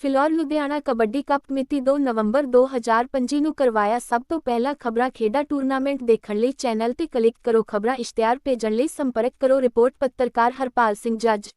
Phillaur, Ludhiana, kabaddi cup ਮਿਤੀ 2 ਨਵੰਬਰ 2025 ਨੂੰ ਕਰਵਾਇਆ ਸਭ ਤੋਂ ਪਹਿਲਾ ਖਬਰਾਂ ਖੇਡਾਂ ਟੂਰਨਾਮੈਂਟ ਦੇਖਣ ਲਈ ਚੈਨਲ ਤੇ ਕਲਿੱਕ ਕਰੋ, ਖਬਰਾਂ ਇਸ਼ਤਿਹਾਰ ਭੇਜਣ ਲਈ ਸੰਪਰਕ ਕਰੋ, ਰਿਪੋਰਟ ਪੱਤਰਕਾਰ ਹਰਪਾਲ ਸਿੰਘ ਜੱਜ।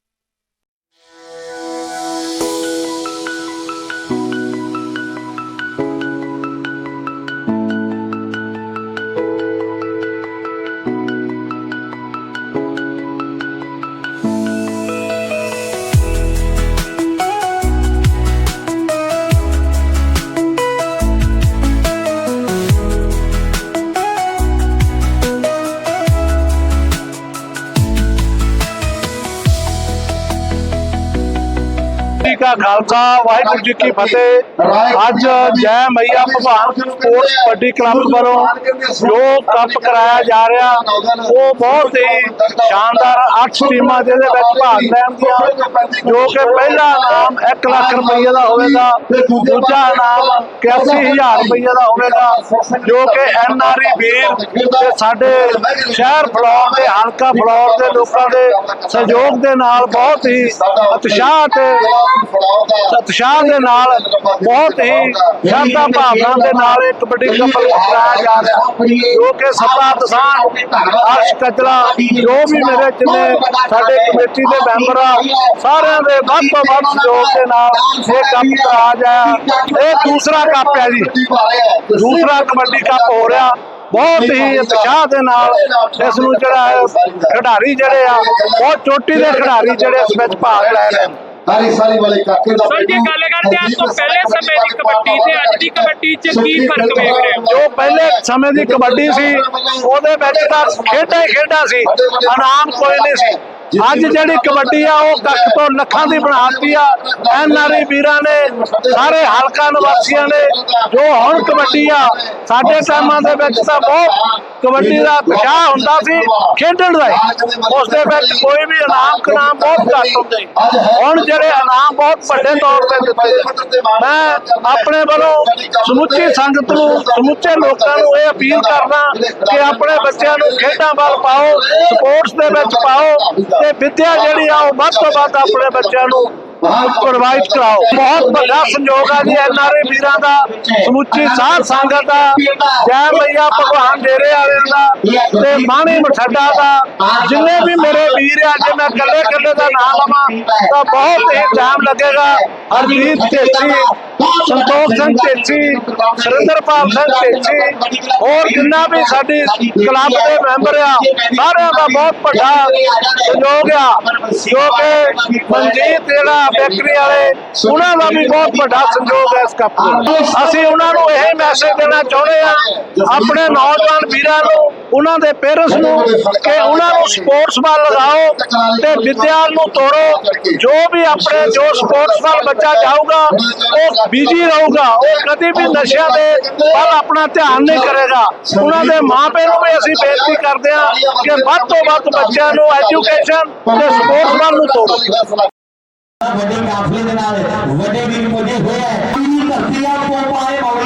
ਕਾ ਖਾਲਸਾ, ਵਾਹਿਗੁਰੂ ਜੀ ਕੀ ਫਤਿਹ। ਅੱਜ ਜੈ ਮਈਆ ਭਗਵਾਨ ਸਪੋਰਟਸ ਕਬੱਡੀ ਕਲੱਬ ਵੱਲੋਂ ਜੋ ਕੱਪ ਕਰਾਇਆ ਜਾ ਰਿਹਾ, ਉਹ ਬਹੁਤ ਹੀ ਸ਼ਾਨਦਾਰ 8 ਟੀਮਾਂ ਜਿਹਦੇ ਵਿੱਚ ਭਾਗ ਲੈਣਗੀਆਂ ਜੋ ਕਿ ਪਹਿਲਾ ਇਨਾਮ 1 ਲੱਖ ਰੁਪਏ ਦਾ ਹੋਵੇਗਾ, ਦੂਜਾ ਇਨਾਮ 81000 ਰੁਪਏ ਦਾ ਹੋਵੇਗਾ, ਜੋ ਕਿ ਐਨ ਆਰ ਈ ਵੀਰ ਤੇ ਸਾਡੇ ਸ਼ਹਿਰ ਫਲੌਰ ਦੇ, ਹਲਕਾ ਫਲੌਰ ਦੇ ਲੋਕਾਂ ਦੇ ਸਹਿਯੋਗ ਦੇ ਨਾਲ ਬਹੁਤ ਹੀ ਉਤਸ਼ਾਹ ਤੇ ਉਤਸ਼ਾਹ ਦੇ ਨਾਲ ਬਹੁਤ ਹੀ ਸ਼ਰਧਾ ਭਾਵਨਾ ਦੇ ਨਾਲ ਇਹ ਕਬੱਡੀ ਕੱਪ ਕਰਾਇਆ ਜਾ ਰਿਹਾ ਜੋ ਕਿ ਸੱਤਾ ਦਸਾਨ ਅਰਸ਼ ਕਚਰਾ ਜੋ ਵੀ ਮੇਰੇ ਜਿੰਨੇ ਸਾਡੇ ਕਮੇਟੀ ਦੇ ਮੈਂਬਰ ਆ, ਸਾਰਿਆਂ ਦੇ ਵੱਧ ਤੋਂ ਵੱਧ ਸਹਿਯੋਗ ਦੇ ਨਾਲ ਇਹ ਕੱਪ ਕਰਾਇਆ ਜਾਇਆ ਇਹ ਦੂਸਰਾ ਕੱਪ ਹੈ ਜੀ। ਦੂਸਰਾ ਕਬੱਡੀ ਕੱਪ ਹੋ ਰਿਹਾ। ਬਹੁਤ ਹੀ ਉਤਸ਼ਾਹ ਦੇ ਨਾਲ ਇਸ ਨੂੰ ਜਿਹੜਾ ਖਿਡਾਰੀ ਜਿਹੜੇ ਆ, ਬਹੁਤ ਚੋਟੀ ਦੇ ਖਿਡਾਰੀ ਜਿਹੜੇ ਇਸ ਵਿੱਚ ਭਾਗ ਲੈ ਰਹੇ ਨੇ। ਸਾਰੀ ਸਾਰੀ ਵਾਲੇ ਕਾਕੇ ਦਾ ਸਰ ਜੇ ਗੱਲ ਕਰਦੇ ਹਾਂ ਤੋਂ ਪਹਿਲੇ ਸਮੇਂ ਦੀ ਕਬੱਡੀ ਤੇ ਅੱਜ ਦੀ ਕਬੱਡੀ 'ਚ ਕੀ ਫ਼ਰਕ ਵੇਖ ਰਹੇ ਹੋ? ਜੋ ਪਹਿਲੇ ਸਮੇਂ ਦੀ ਕਬੱਡੀ ਸੀ ਉਹਦੇ ਵਿੱਚ ਤਾਂ ਖੇਡਾਂ ਹੀ ਖੇਡਾਂ ਸੀ। ਇਨਾਮ ਕੋਈ ਨਹੀਂ ਸੀ। ਅੱਜ ਜਿਹੜੀ ਕਬੱਡੀ ਆ ਉਹ ਕੱਖ ਤੋਂ ਲੱਖਾਂ ਦੀ ਬਣਾਤੀ ਆ ਐਨ ਆਰ ਆਈ ਵੀਰਾਂ ਨੇ ਸਾਰੇ ਹਲਕਾ ਨਿਵਾਸੀਆਂ ਨੇ ਜੋ ਹੁਣ ਕਬੱਡੀ ਆ ਸਾਡੇ ਟਾਈਮਾਂ ਦੇ ਵਿੱਚ ਤਾਂ ਬਹੁਤ ਕਬੱਡੀ ਦਾ ਉਤਸ਼ਾਹ ਹੁੰਦਾ ਸੀ ਖੇਡਣ ਦਾ। ਉਸ ਦੇ ਵਿੱਚ ਕੋਈ ਵੀ ਇਨਾਮ ਕਨਾਮ ਬਹੁਤ ਘੱਟ ਹੁੰਦੇ। ਹੁਣ ਜਿਹੜੇ ਇਨਾਮ ਬਹੁਤ ਵੱਡੇ ਤੌਰ ਤੇ ਦਿੱਤੇ ਮੈਂ ਆਪਣੇ ਵੱਲੋਂ ਸਮੁੱਚੀ ਸੰਗਤ ਨੂੰ ਸਮੁੱਚੇ ਲੋਕਾਂ ਨੂੰ ਇਹ ਅਪੀਲ ਕਰਦਾ ਕਿ ਆਪਣੇ ਬੱਚਿਆਂ ਨੂੰ ਖੇਡਾਂ ਵੱਲ ਪਾਓ ਸਪੋਰਟਸ ਦੇ ਵਿੱਚ ਪਾਓ ਤੇ ਵਿੱਦਿਆ ਜਿਹੜੀ ਆ ਉਹ ਵੱਧ ਤੋਂ ਵੱਧ ਆਪਣੇ ਬੱਚਿਆਂ ਨੂੰ ਪ੍ਰੋਵਾਈਡ ਕਰਾਓ। ਬਹੁਤ ਵੱਡਾ ਸੰਯੋਗ ਆ ਜੀ ਐਨਆਰਏ ਵੀਰਾਂ ਦਾ, ਸਮੁੱਚੀ ਸਾਧ ਸੰਗਤ ਦਾ। ਜੈ ਮਈਆ ਭਗਵਾਨ ਡੇਰੇ ਵਾਲਿਆਂ ਦਾ ਤੇ ਮਾਣੀ ਮਠੱਡਾ ਦਾ। ਜਿੰਨੇ ਵੀ ਮੇਰੇ ਵੀਰ ਆ, ਜੇ ਮੈਂ ਕੱਲੇ ਕੱਲੇ ਦਾ ਨਾਮ ਲਵਾਂ, ਤਾਂ ਬਹੁਤ ਹੀ ਟਾਈਮ ਲੱਗੇਗਾ। ਹਰਜੀਤ ਢੇਸੀ, ਸੰਤੋਖ ਸਿੰਘ ਢੇਸੀ ਸੁਰਿੰਦਰਪਾਲ ਸਿੰਘ ਢੇਸੀ, ਹੋਰ ਜਿੰਨਾ ਵੀ ਸਾਡੀ ਕਲੱਬ ਦੇ ਮੈਂਬਰ ਆ, ਸਾਰਿਆਂ ਦਾ ਬਹੁਤ ਵੱਡਾ ਸਹਿਯੋਗ ਆ। ਜੋ ਕਿ ਮਨਜੀਤ ਜਿਹੜਾ ਫੈਕਟਰੀ ਵਾਲੇ, ਉਹਨਾਂ ਦਾ ਵੀ ਬਹੁਤ ਵੱਡਾ ਸੰਯੋਗ ਹੈ ਇਸ ਕੱਪ ਨੂੰ ਅਸੀਂ ਉਹਨਾਂ ਨੂੰ ਇਹ ਮੈਸੇਜ ਦੇਣਾ ਚਾਹੁੰਦੇ ਆ ਆਪਣੇ ਨੌਜਵਾਨ ਵੀਰਾਂ ਨੂੰ, ਉਹਨਾਂ ਦੇ ਪੇਰੈਂਟਸ ਨੂੰ, ਕਿ ਉਹਨਾਂ ਨੂੰ ਸਪੋਰਟਸ ਵੱਲ ਲਗਾਓ ਤੇ ਵਿਦਿਆ ਨੂੰ ਤੋੜੋ। ਜੋ ਵੀ ਆਪਣੇ, ਜੋ ਸਪੋਰਟਸ ਵੱਲ ਬੱਚਾ ਜਾਊਗਾ ਉਹ ਬਿਜ਼ੀ ਰਹੂਗਾ। ਉਹ ਕਦੇ ਵੀ ਨਸ਼ਿਆਂ ਦੇ ਵੱਲ ਆਪਣਾ ਧਿਆਨ ਨਹੀਂ ਕਰੇਗਾ। ਉਹਨਾਂ ਦੇ ਮਾਪੇ ਨੂੰ ਵੀ ਅਸੀਂ ਬੇਨਤੀ ਕਰਦੇ ਹਾਂ ਕਿ ਵੱਧ ਤੋਂ ਵੱਧ ਬੱਚਿਆਂ ਨੂੰ ਐਜੂਕੇਸ਼ਨ ਤੇ ਸਪੋਰਟਸ ਵੱਲ ਨੂੰ ਤੋੜੋ। ਵੱਡੇ ਕਾਫਲੇ ਦੇ ਨਾਲ ਵੱਡੇ ਵੀਰ ਪੁੱਜੇ ਹੋਏ ਹੈ ਪੀਲੀ ਧਰਤੀ ਆ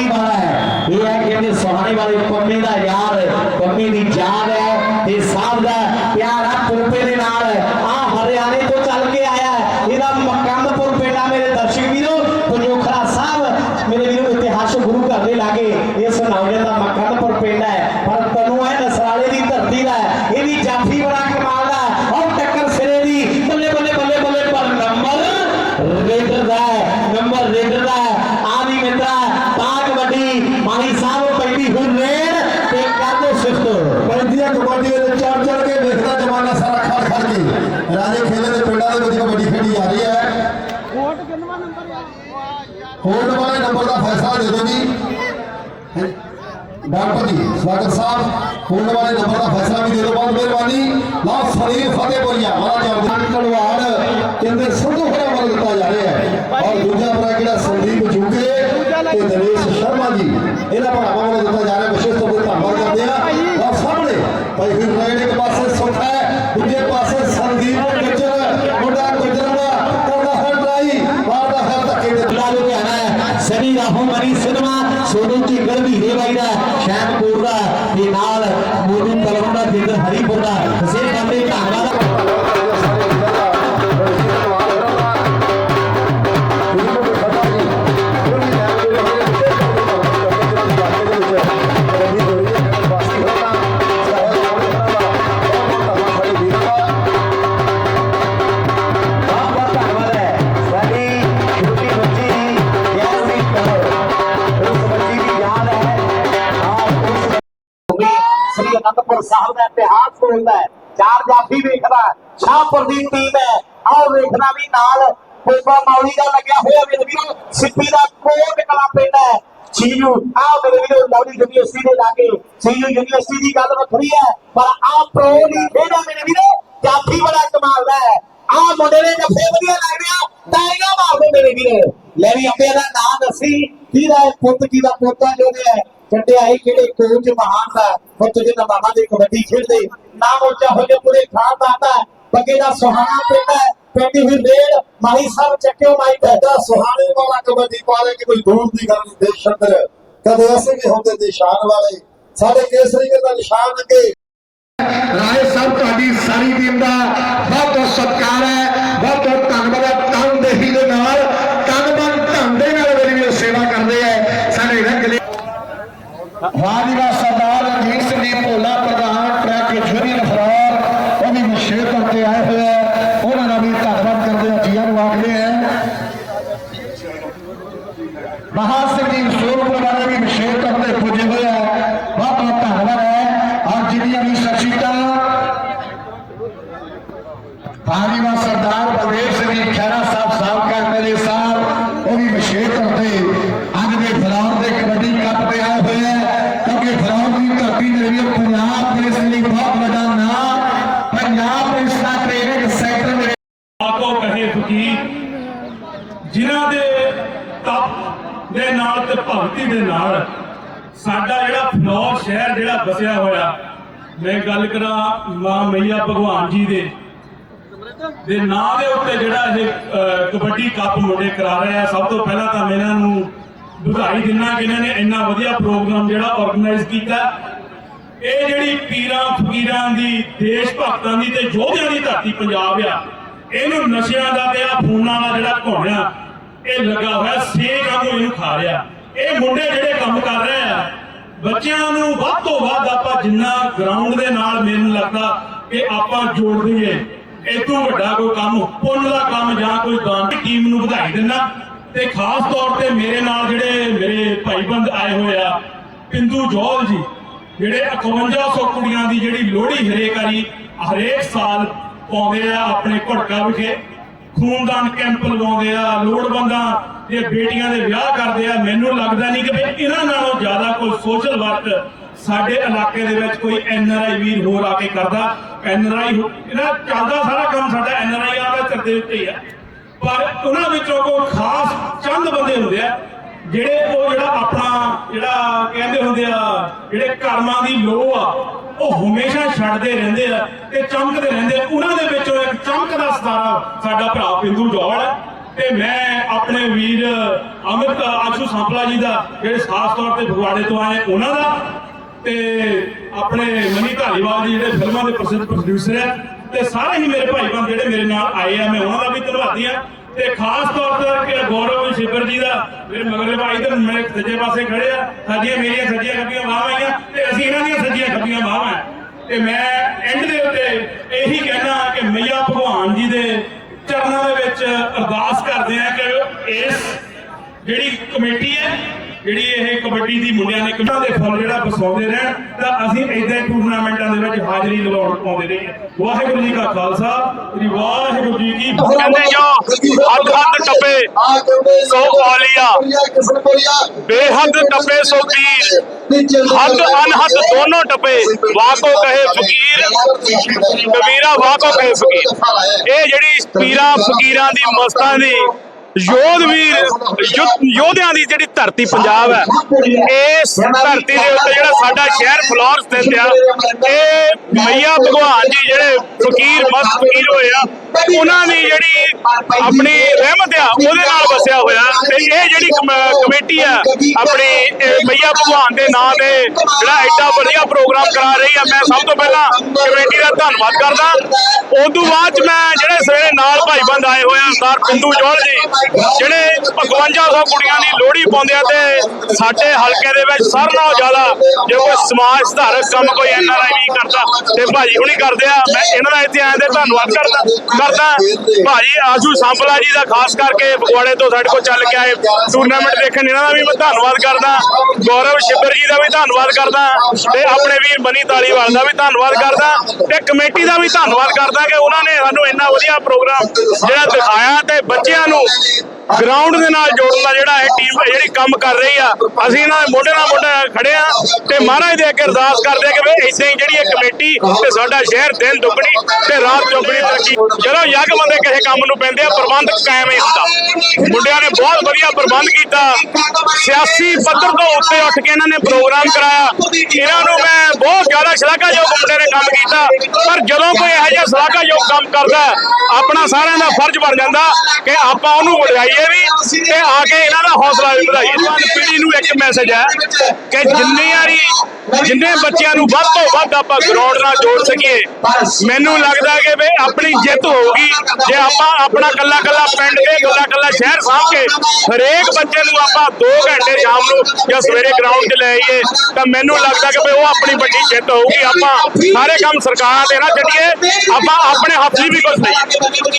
ਵਾਲਾ ਹੈ। ਇਹ ਹੈ ਕਹਿੰਦੇ ਸੁਹਾਣੇ ਵਾਲੇ ਪੰਮੇ ਦਾ ਯਾਰ, ਪੰਮੇ ਦੀ ਜਾਨ ਹੈ। ਤੇ ਸਾਹਿਬ ਦਾ ਪਿਆਰ ਆ ਪੋਪੇ ਦੇ ਨਾਲ ਆ ਹਰਿਆਣੇ ਤੋਂ ਚੱਲ ਕੇ ਆਇਆ ਹੈ। ਇਹਦਾ ਮਕੰਦਪੁਰ ਪਿੰਡਾ ਮੇਰੇ ਦਰਸ਼ਕ ਵੀਰੋ ਪੰਜੋਖਰਾ ਸਾਹਿਬ ਮੇਰੇ ਵੀਰੋ ਇਤਿਹਾਸਕ ਗੁਰੂ ਘਰ ਦੇ ਲਾਗੇ ਇਸ ਨੌਜਵਾਨ ਦਾ ਮਕੰਦਪੁਰ ਪਿੰਡ ਹੈ ਪਰ ਤਨੂੰ ਹੈ ਨਸਰਾਲੇ ਦੀ ਧਰਤੀ ਦਾ ਹੈ। ਇਹਦੀ ਜਾਫੀ ਬੜਾ ਕਮਾਲ ਦਾ ਹੈ। ਔਰ ਟੱਕਰ ਸਿਰੇ ਦੀ ਬੱਲੇ ਬੱਲੇ ਬੱਲੇ ਬੱਲੇ ਪਰ ਨੰਬਰ ਰੇਡਰ ਦਾ ਹੈ, ਨੰਬਰ ਰੇਡਰ ਦਾ ਹੈ। ਆਦੀ ਮਿੱਤਰਾ ਤਾਂ ਕਬੱਡੀ ਮਾਲੀ ਸਾਹਿਬ ਪੈਂਦੀ ਹੁਣ ਰੇਡ ਤੇ ਕਰਦੇ ਸਿਫਤ ਪੈਂਦੀਆਂ ਕਬੱਡੀ ਦੇ ਚੜ ਚੜ ਕੇ ਦੇਖਦਾ ਜਮਾਨਾ ਸਾਰਾ ਖੜ ਖੜ ਕੇ ਰਾਜੇ ਖੇਲੇ ਦੇ ਪਿੰਡਾਂ ਦੇ ਵਿੱਚ ਕਬੱਡੀ ਖੇਡੀ ਜਾ ਰਹੀ ਹੈ ਕੋਟ ਵਾਲੇ ਨੰਬਰ ਦਾ ਫੈਸਲਾ ਦੇ ਦਿਓ ਜੀ ਡਾਕਟਰ ਜੀ, ਸਵਾਗਤ ਸਾਹਿਬ ਕੋਟ ਵਾਲੇ ਨੰਬਰ ਦਾ ਫੈਸਲਾ ਵੀ ਦੇ ਦਿਓ। ਬਹੁਤ ਮਿਹਰਬਾਨੀ। ਲਓ ਸਰੀਰ ਫਤਿਹਪੁਰੀਆ ਮਾਰਾ ਜਰਦਾਨ ਕਲਵਾੜ ਕਹਿੰਦੇ ਸੰਧੂ ਖੜਾ ਵੱਲ ਦਿੱਤਾ ਜਾ ਰਿਹਾ ਹੈ। ਔਰ ਦੂਜਾ ਭਰਾ ਕਿਹੜਾ ਸੰਦੀਪ ਜੂਗੇ ਤੇ ਦਿਨੇਸ਼ ਸ਼ਰਮਾ ਜੀ, ਇਹਨਾਂ ਭਰਾਵਾਂ ਵੱਲੋਂ ਦਿੱਤਾ ਜਾ ਰਿਹਾ ਵਿਸ਼ੇਸ਼ ਤੌਰ ਤੇ ਧੰਨਵਾਦ ਕਰਦੇ ਆ ਔਰ ਸਾਹਮਣੇ ਭਾਈ ਫਿਰ ਰਾਈਡ ਇੱਕ ਪਾਸੇ ਸੁੱਖ ਹੈ, ਦੂਜੇ ਪਾਸੇ ਸੰਦੀਪ ਗੁੱਜਰ, ਮੁੰਡਾ ਗੁੱਜਰ ਦਾ ਕਰਦਾ ਹੈ ਟਰਾਈ। ਮਾਰਦਾ ਹੈ ਧੱਕੇ ਦੇ ਲਾ ਲੁਧਿਆਣਾ ਹੈ, ਸਨੀ ਰਾਹੋਂ ਮਨੀ ਸਿਨਮਾ, ਸੋਨੂ ਬਾਈ ਦਾ ਸ਼ੈਮਪੁਰ ਦਾ ਤੇ ਨਾਲ ਮੋਦੂ ਤਲਮ ਸਾਹਿਬ ਦਾ ਇਤਿਹਾਸ ਬੋਲਦਾ ਹੈ, ਚਾਰ ਜਾਫੀ ਵੇਖਦਾ ਸ਼ਾਹਪੁਰ ਦੀ ਟੀਮ ਹੈ ਆਓ ਵੇਖਣਾ ਵੀ ਨਾਲ ਕੋਪਾ ਮੌਲੀ ਦਾ ਲੱਗਿਆ ਹੋਇਆ ਮੇਰੇ ਵੀਰੋ, ਸਿੱਪੀ ਦਾ ਕੋਟ ਕਲਾ ਪਿੰਡ ਹੈ। ਸੀਯੂ ਆਓ ਮੇਰੇ ਵੀਰੋ ਲਵਲੀ ਯੂਨੀਵਰਸਿਟੀ ਦੇ ਲਾਗੇ ਸੀਯੂ ਯੂਨੀਵਰਸਿਟੀ ਦੀ ਗੱਲ ਵੱਖਰੀ ਹੈ, ਪਰ ਆ ਪ੍ਰੋ ਦੀ ਖੇਡਾ ਮੇਰੇ ਵੀਰੋ ਜਾਫੀ ਬੜਾ ਕਮਾਲ ਦਾ ਹੈ। ਆ ਮੁੰਡੇ ਦੇ ਜੱਫੇ ਵਧੀਆ ਲੱਗ ਰਿਹਾ ਤਾਲੀਆਂ ਮਾਰਦੇ ਮੇਰੇ ਵੀਰੋ। ਲੈ ਵੀ ਅੱਬੇ ਦਾ ਨਾਮ ਦੱਸੀ ਕਿਹਦਾ ਪੁੱਤ ਕਿਹਦਾ ਪੋਤਾ ਜੋਦੇ ਹੈ। ਕੱਢਿਆ ਕਿਹੜੇ ਕੋਚ ਮਹਾਨ ਦਾ ਪੁੱਤ ਜਿਹਦਾ ਮਾਮਾ ਦੇ ਕਬੱਡੀ ਖੇਡਦੇ ਨਾਮ ਉੱਚਾ ਹੋ ਕੇ ਪੂਰੇ ਖਾਨਦਾਨ ਦਾ ਬੱਗੇ ਦਾ ਸੁਹਾਣਾ ਪਿੰਡ ਹੈ, ਪਿੰਡੀ ਹੋਈ ਰੇਡ ਮਾਹੀ ਸਾਹਿਬ ਚੱਕਿਓ ਮਾਈ ਐਡਾ ਸੁਹਾਣੇ ਵਾਲਾ ਕਬੱਡੀ ਪਾਲੇ ਕਿ ਕੋਈ ਦੂਰ ਦੀ ਗੱਲ ਨਹੀਂ, ਦੇਸ਼ ਅੰਦਰ। ਕਦੇ ਅਸੀਂ ਵੀ ਹੁੰਦੇ ਨਿਸ਼ਾਨ ਵਾਲੇ, ਸਾਡੇ ਕੇਸਰੀ ਦੇ ਨਿਸ਼ਾਨ ਅੱਗੇ ਰਾਏ ਸਾਹਿਬ, ਤੁਹਾਡੀ ਸਾਰੀ ਟੀਮ ਦਾ ਬਹੁਤ ਬਹੁਤ ਸਤਿਕਾਰ ਹੈ, ਬਹੁਤ ਬਹੁਤ ਧੰਨਵਾਦ ਹੈ ਤਨਦੇਹੀ ਦੇ ਨਾਲ ਤਨਮਨ ਧਨ ਦੇ ਨਾਲ ਮੇਰੀ ਵੀ ਸੇਵਾ ਕਰਦੇ ਹੈ ਸਾਡੇ ਰੰਗਲੇ ਰਾਜ ਦਾ ਸਰਦਾਰ ਰਣਜੀਤ ਸਿੰਘ ਭੋਲਾ ਪ੍ਰਧਾਨ ਟਰੈਕ ਯੂਨੀਅਨ ਫਲੋਰ ਉਹ ਵੀ ਵਿਸ਼ੇਸ਼ ਤੌਰ ਤੇ ਆਏ ਹੋਏ ਹੈ ਉਹਨਾਂ ਦਾ ਵੀ ਧੰਨਵਾਦ ਕਰਦੇ ਹਾਂ ਜੀਆਂ ਨੂੰ ਆਖਦੇ ਹਾਂ ਮਹਾਨ ਸਿੰਘ ਜੀ ਸੋਲਪੁਰ ਵਾਲੇ ਵੀ ਵਿਸ਼ੇਸ਼ ਤੌਰ ਤੇ ਪੁੱਜੇ ਹੋਏ ਹੈ ਬਹੁਤ ਬਹੁਤ ਧੰਨਵਾਦ ਹੈ ਔਰ ਜਿਹੜੀਆਂ ਵੀ ਸਖਸ਼ੀਅਤਾਂ ਭਾਜੀਵਾ ਸਰਦਾਰ ਬਲਦੇਵ ਸਿੰਘ ਜੀ ਖੈਰਾ ਸਾਹਿਬ ਸਾਬਕਾ ਐਮਐਲਏ ਸਾਹਿਬ ਉਹ ਵੀ ਵਿਸ਼ੇਸ਼ ਤੌਰ ਤੇ ਅੱਜ ਦੇ ਫਲੌਰ ਦੇ ਕਬੱਡੀ ਕੱਪ ਤੇ ਆਏ ਹੋਏ ਹੈ ਕਿਉਂਕਿ ਫਲੌਰ ਦੀ ਧਰਤੀ ਦੇ ਵੀ ਪੰਜਾਬ ਪੁਲਿਸ ਲਈ ਬਹੁਤ ਵੱਡਾ ਨਾਮ ਪੰਜਾਬ ਪੁਲਿਸ ਦਾ ਟ੍ਰੇਨਿੰਗ ਸੈਂਟਰ ਮੇਰੇ ਆਕੋ ਕਹੇ ਫਕੀਰ ਜਿਨ੍ਹਾਂ ਦੇ ਤਪ ਦੇ ਨਾਲ ਤੇ ਭਗਤੀ ਦੇ ਨਾਲ ਸਾਡਾ ਜਿਹੜਾ ਫਲੌਰ ਸ਼ਹਿਰ ਜਿਹੜਾ ਵਸਿਆ ਹੋਇਆ ਮੈਂ ਗੱਲ ਕਰਾਂ ਮਾਂ ਮਈਆ ਭਗਵਾਨ ਜੀ ਦੇ। ਦੇ ਨਾਂ ਦੇ ਉੱਤੇ ਜਿਹੜਾ ਇਹ ਕਬੱਡੀ ਕੱਪ ਮੁੰਡੇ ਕਰਾ ਰਹੇ ਆ। ਸਭ ਤੋਂ ਪਹਿਲਾਂ ਤਾਂ ਮੈਂ ਇਹਨਾਂ ਨੂੰ ਵਧਾਈ ਦਿੰਦਾ ਕਿ ਇਹਨਾਂ ਨੇ ਇੰਨਾ ਵਧੀਆ ਪ੍ਰੋਗਰਾਮ ਜਿਹੜਾ ਆਰਗੇਨਾਈਜ਼ ਕੀਤਾ। ਇਹ ਜਿਹੜੀ ਪੀਰਾਂ, ਫਕੀਰਾਂ ਦੀ, ਦੇਸ਼ ਭਗਤਾਂ ਦੀ ਤੇ ਯੋਧਿਆਂ ਦੀ ਧਰਤੀ ਪੰਜਾਬ ਆ, ਇਹਨੂੰ ਨਸ਼ਿਆਂ ਦਾ ਤੇ ਆ ਫੋਨਾਂ ਦਾ ਜਿਹੜਾ ਘੋਣਿਆ ਇਹ ਲੱਗਾ ਹੋਇਆ, ਸੇਕ ਵਾਂਗੂ ਇਹਨੂੰ ਖਾ ਰਿਹਾ। ਇਹ ਮੁੰਡੇ ਜਿਹੜੇ ਕੰਮ ਕਰ ਰਹੇ ਆ ਬੱਚਿਆਂ ਨੂੰ ਵੱਧ ਤੋਂ ਵੱਧ ਆਪਾਂ ਜਿੰਨਾ ਗਰਾਊਂਡ ਦੇ ਨਾਲ ਮੈਨੂੰ ਲੱਗਦਾ ਕਿ ਆਪਾਂ ਜੋੜ ਦਈਏ। ਇਹ ਵੱਡਾ ਕੋਈ ਕੰਮ, ਪੁੰਨ ਦਾ ਕੰਮ ਜਾਂ ਕੋਈ ਦਾਨ ਦੀ ਟੀਮ ਨੂੰ ਵਧਾਈ ਦਿੰਦਾ। ਤੇ ਖਾਸ ਤੌਰ ਤੇ ਮੇਰੇ ਨਾਲ ਜਿਹੜੇ ਮੇਰੇ ਭਾਈਬੰਦ ਆਏ ਹੋਏ ਆ, ਪਿੰਦੂ ਜੋਲ ਜੀ, ਜਿਹੜੇ 5100 ਕੁੜੀਆਂ ਦੀ ਜਿਹੜੀ ਲੋਹੜੀ ਹਰੇਕਾਰੀ ਹਰੇਕ ਸਾਲ ਪਾਉਂਦੇ ਆ ਆਪਣੇ ਘੜਕਾ ਵਿਖੇ। ਖੂਨਦਾਨ ਕੈਂਪ ਲਗਾਉਂਦੇ ਆ, ਲੋੜਵੰਦਾਂ ਦੇ ਬੇਟੀਆਂ ਦੇ ਵਿਆਹ ਕਰਦੇ ਆ, ਮੈਨੂੰ ਲੱਗਦਾ ਨਹੀਂ ਕਿ ਵੀ ਇਹਨਾਂ ਨਾਲੋਂ ਜ਼ਿਆਦਾ ਕੋਈ ਸੋਸ਼ਲ ਵਰਕ ਸਾਡੇ ਇਲਾਕੇ ਦੇ ਵਿੱਚ ਕੋਈ ਐਨ ਆਰ ਆਈ ਵੀਰ ਹੋਰ ਆ ਕੇ ਕਰਦਾ। ਐਨ ਆਈ ਇਹਨਾਂ ਚੱਲਦਾ ਸਾਰਾ ਕੰਮ ਸਾਡਾ ਐਨ ਆ ਦੇ ਸਿਰ ਉੱਤੇ ਹੀ ਆ। ਪਰ ਉਹਨਾਂ ਵਿੱਚੋਂ ਕੋਈ ਖਾਸ ਚੰਦ ਬੰਦੇ ਹੁੰਦੇ ਆ, ਜਿਹੜੇ ਉਹ ਜਿਹੜਾ ਆਪਣਾ ਜਿਹੜਾ ਕਹਿੰਦੇ ਹੁੰਦੇ ਆ, ਜਿਹੜੇ ਕਰਮਾਂ ਦੀ ਲੋਹ ਆ, ਉਹ ਹਮੇਸ਼ਾ ਛੱਡਦੇ ਰਹਿੰਦੇ ਆ ਤੇ ਚਮਕਦੇ ਰਹਿੰਦੇ ਆ। ਉਹਨਾਂ ਦੇ ਵਿੱਚੋਂ ਇੱਕ ਚਮਕਦਾ ਸਿਤਾਰਾ ਸਾਡਾ ਭਰਾ ਪਿੰਦੂ ਜੋੜ ਹੈ ਤੇ ਮੈਂ ਆਪਣੇ ਵੀਰ ਅਮਿਤ ਆਸ਼ੂ ਸੰਪਲਾ ਜੀ ਦਾ ਜਿਹੜੇ ਖਾਸ ਤੌਰ ਤੇ ਫਗਵਾੜੇ ਤੋਂ ਆਏ ਉਹਨਾਂ ਦਾ ਤੇ ਆਪਣੇ ਮਨੀ ਧਾਲੀਵਾਲ ਜੀ ਜਿਹੜੇ ਫਿਲਮਾਂ ਦੇ ਪ੍ਰਸਿੱਧ ਪ੍ਰੋਡਿਊਸਰ ਹੈ ਤੇ ਸਾਰੇ ਹੀ ਮੇਰੇ ਭਾਈ ਬੰਦ ਜਿਹੜੇ ਮੇਰੇ ਨਾਲ ਆਏ ਆ, ਮੈਂ ਉਹਨਾਂ ਦਾ ਵੀ ਧੰਨਵਾਦੀ ਆ। ਤੇ ਖਾਸ ਤੌਰ ਤੇ ਕਿ ਗੌਰਵ ਸ਼ਿਵਰ ਜੀ ਦਾ, ਮੇਰੇ ਮਗਰਲੇ ਭਾਈ ਇਧਰ ਮੇਰੇ ਸੱਜੇ ਪਾਸੇ ਖੜੇ ਆ ਸਾਡੀਆਂ ਮੇਰੀਆਂ ਸੱਜੀਆਂ ਖੱਬੀਆਂ ਬਾਹਾਂ ਆਈਆਂ ਤੇ ਅਸੀਂ ਇਹਨਾਂ ਦੀਆਂ ਸੱਜੀਆਂ ਖੱਬੀਆਂ ਬਾਹਾਂ ਤੇ ਮੈਂ ਐਂਡ ਦੇ ਉੱਤੇ ਇਹੀ ਕਹਿਣਾ ਕਿ ਮਈਆ ਭਗਵਾਨ ਜੀ ਦੇ ਅਰਦਾਸ ਕਰਦੇ ਆ ਕਿ ਇਸ ਜਿਹੜੀ ਕਮੇਟੀ ਹੈ ਜਿਹੜੀ ਇਹ ਕਬੱਡੀ ਦੀ ਮੁੰਡਿਆਂ ਨੇ ਕਿੰਨਾ ਦੇ ਫੁੱਲ ਜਿਹੜਾ ਵਸਾਉਂਦੇ ਰਹਿਣ, ਤਾਂ ਅਸੀਂ ਇਦਾਂ ਟੂਰਨਾਮੈਂਟਾਂ ਦੇ ਵਿੱਚ ਹਾਜ਼ਰੀ ਲਗਾਉਣ ਪਾਉਂਦੇ ਰਹੀਏ। ਵਾਹਿਗੁਰੂ ਜੀ ਕਾ ਖਾਲਸਾ, ਸ੍ਰੀ ਵਾਹਿਗੁਰੂ ਜੀ ਕੀ ਫਤਿਹ। ਕਹਿੰਦੇ ਜੋ। ਹੱਦ ਹੱਦ ਟੱਪੇ। ਸੋ ਔਲੀਆ ਬੇਹੱਦ ਟੱਪੇ ਸੋ ਪੀਰ ਹੱਦ ਅਨਹਦ ਦੋਨੋਂ ਟੱਪੇ। ਵਾਕੋ ਕਹੇ ਫਕੀਰ। ਕਬੀਰਾ ਵਾਕੋ ਕਹੇ ਫਕੀਰ। ਇਹ ਜਿਹੜੀ ਪੀਰਾਂ ਫਕੀਰਾਂ ਦੀ ਮਸਤਾਂ ਦੀ ਯੋਧ ਵੀਰ ਯੋਧਿਆਂ ਦੀ ਜਿਹੜੀ ਧਰਤੀ ਪੰਜਾਬ ਹੈ, ਇਸ ਧਰਤੀ ਦੇ ਉੱਤੇ ਜਿਹੜਾ ਸਾਡਾ ਸ਼ਹਿਰ ਫਲੋਰ ਸਥਿਤ ਆ, ਇਹ ਮਈਆ ਭਗਵਾਨ ਜੀ ਜਿਹੜੇ ਫਕੀਰ, ਮਸਤ ਫਕੀਰ ਹੋਏ ਆ, ਉਹਨਾਂ ਦੀ ਜਿਹੜੀ ਆਪਣੀ ਰਹਿਮਤ ਆ, ਉਹਦੇ ਨਾਲ ਵਸਿਆ ਹੋਇਆ। ਤੇ ਇਹ ਜਿਹੜੀ ਕਮੇਟੀ ਆ, ਆਪਣੀ ਮਈਆ ਭਗਵਾਨ ਦੇ ਨਾਂ ਤੇ ਜਿਹੜਾ ਐਡਾ ਵਧੀਆ ਪ੍ਰੋਗਰਾਮ ਕਰਾ ਰਹੀ ਆ, ਮੈਂ ਸਭ ਤੋਂ ਪਹਿਲਾਂ ਕਮੇਟੀ ਦਾ ਧੰਨਵਾਦ ਕਰਦਾ। ਉਸ ਤੋਂ ਬਾਅਦ ਚ ਮੈਂ ਜਿਹੜੇ ਸਵੇਰੇ ਨਾਲ ਭਾਈ ਬੰਦ ਆਏ ਹੋਏ ਆ, ਸਰਦਾਰ ਪਿੰਦੂ ਜੋਲ ਜੀ ਜਿਹੜੇ 5500 ਕੁੜੀਆਂ ਦੀ ਲੋਹੜੀ ਪਾਉਂਦੇ ਆ ਤੇ ਸਾਡੇ ਹਲਕੇ ਦੇ ਵਿੱਚ ਸਾਰਿਆਂ ਨਾਲੋਂ ਜ਼ਿਆਦਾ ਜੇ ਕੋਈ ਸਮਾਜ ਸੁਧਾਰਕ ਕੰਮ ਕੋਈ ਐਨ ਨਹੀਂ ਕਰਦਾ, ਤੇ ਭਾਜੀ ਹੁਣੀ ਕਰਦੇ ਆ, ਮੈਂ ਇਹਨਾਂ ਦਾ ਇੱਥੇ ਆਇਆ ਤੇ ਧੰਨਵਾਦ ਕਰਦਾ ਕਰਦਾ। ਭਾਜੀ ਆਸ਼ੂ ਸੰਪਲਾ ਜੀ ਦਾ ਖਾਸ ਕਰਕੇ ਫਗਵਾੜੇ ਤੋਂ ਸਾਡੇ ਕੋਲ ਚੱਲ ਕੇ ਆਏ ਟੂਰਨਾਮੈਂਟ ਦੇਖਣ ਇਹਨਾਂ ਦਾ ਵੀ ਮੈਂ ਧੰਨਵਾਦ ਕਰਦਾ, ਗੌਰਵ ਸ਼ਿਬਰ ਜੀ ਦਾ ਵੀ ਧੰਨਵਾਦ ਕਰਦਾ, ਤੇ ਆਪਣੇ ਵੀਰ ਬਨੀ ਤਾਲੀਵਾਲ ਦਾ ਵੀ ਧੰਨਵਾਦ ਕਰਦਾ, ਤੇ ਕਮੇਟੀ ਦਾ ਵੀ ਧੰਨਵਾਦ ਕਰਦਾ ਕਿ ਉਹਨਾਂ ਨੇ ਸਾਨੂੰ ਇੰਨਾ ਵਧੀਆ ਪ੍ਰੋਗਰਾਮ ਜਿਹੜਾ ਦਿਖਾਇਆ ਤੇ ਬੱਚਿਆਂ ਨੂੰ ਗਰਾਊਂਡ ਦੇ ਨਾਲ ਜੋੜਨ ਦਾ ਜਿਹੜਾ ਇਹ ਟੀਮ ਜਿਹੜੀ ਕੰਮ ਕਰ ਰਹੀ ਆ, ਅਸੀਂ ਇਹਨਾਂ ਦੇ ਮੋਢੇ ਨਾਲ ਮੋਢਾ ਖੜੇ ਆ ਤੇ ਮਹਾਰਾਜ ਦੇ ਅੱਗੇ ਅਰਦਾਸ ਕਰਦੇ ਆ ਕਿ ਵੀ ਇਦਾਂ ਹੀ ਜਿਹੜੀ ਇਹ ਕਮੇਟੀ ਤੇ ਸਾਡਾ ਸ਼ਹਿਰ ਦਿਨ ਦੁੱਗਣੀ ਤੇ ਰਾਤ ਚੌਗਣੀ ਤਰੱਕੀ, ਜਦੋਂ ਯੱਗ ਬੰਦੇ ਕਿਸੇ ਕੰਮ ਨੂੰ ਪੈਂਦੇ ਆ, ਪ੍ਰਬੰਧ ਕਾਇਮ ਹੀ ਹੁੰਦਾ। ਮੁੰਡਿਆਂ ਨੇ ਬਹੁਤ ਵਧੀਆ ਪ੍ਰਬੰਧ ਕੀਤਾ। ਸਿਆਸੀ ਪੱਧਰ ਤੋਂ ਉੱਤੇ ਉੱਠ ਕੇ ਇਹਨਾਂ ਨੇ ਪ੍ਰੋਗਰਾਮ ਕਰਾਇਆ। ਇਹਨਾਂ ਨੂੰ ਮੈਂ ਬਹੁਤ ਜ਼ਿਆਦਾ ਸ਼ਲਾਘਾਯੋਗ ਮੁੰਡੇ ਨੇ ਕੰਮ ਕੀਤਾ। ਪਰ ਜਦੋਂ ਕੋਈ ਇਹੋ ਜਿਹਾ ਸ਼ਲਾਘਾਯੋਗ ਕੰਮ ਕਰਦਾ ਆਪਣਾ ਸਾਰਿਆਂ ਦਾ ਫਰਜ਼ ਬਣ ਜਾਂਦਾ ਕਿ ਆਪਾਂ ਉਹਨੂੰ ਵਡਿਆਈਏ ਵੀ ਤੇ ਆ ਕੇ ਇਹਨਾਂ ਦਾ ਹੌਸਲਾ ਵੀ ਵਧਾਈਏ। ਜਵਾਨ ਪੀੜ੍ਹੀ ਨੂੰ ਇੱਕ ਮੈਸੇਜ ਹੈ ਕਿ ਜਿੰਨੀ ਵਾਰੀ ਜਿੰਨੇ ਬੱਚਿਆਂ ਨੂੰ ਵੱਧ ਤੋਂ ਵੱਧ ਆਪਾਂ ਗਰਾਊਂਡ ਨਾਲ ਜੋੜ ਸਕੀਏ। ਮੈਨੂੰ ਲੱਗਦਾ ਕਿ ਵੀ ਆਪਣੀ ਜਿੱਤ ਹੋਊਗੀ। ਜੇ ਆਪਾਂ ਆਪਣਾ ਕੱਲਾ ਕੱਲਾ ਪਿੰਡ ਤੇ ਕੱਲਾ ਕੱਲਾ ਸ਼ਹਿਰ ਸਾਂਭ ਕੇ ਹਰੇਕ ਬੱਚੇ ਨੂੰ ਆਪਾਂ 2 ਘੰਟੇ ਸ਼ਾਮ ਨੂੰ ਜਾਂ ਸਵੇਰੇ ਗਰਾਊਂਡ 'ਚ ਲੈ ਆਈਏ ਤਾਂ ਮੈਨੂੰ ਲੱਗਦਾ ਕਿ ਵੀ ਉਹ ਆਪਣੀ ਵੱਡੀ ਜਿੱਤ ਹੋਊਗੀ। ਆਪਾਂ ਸਾਰੇ ਕੰਮ ਸਰਕਾਰ ਦੇ ਨਾ ਛੱਡੀਏ। ਆਪਾਂ ਆਪਣੇ ਹੱਥ 'ਚ ਵੀ ਕੁਝ ਲਈਏ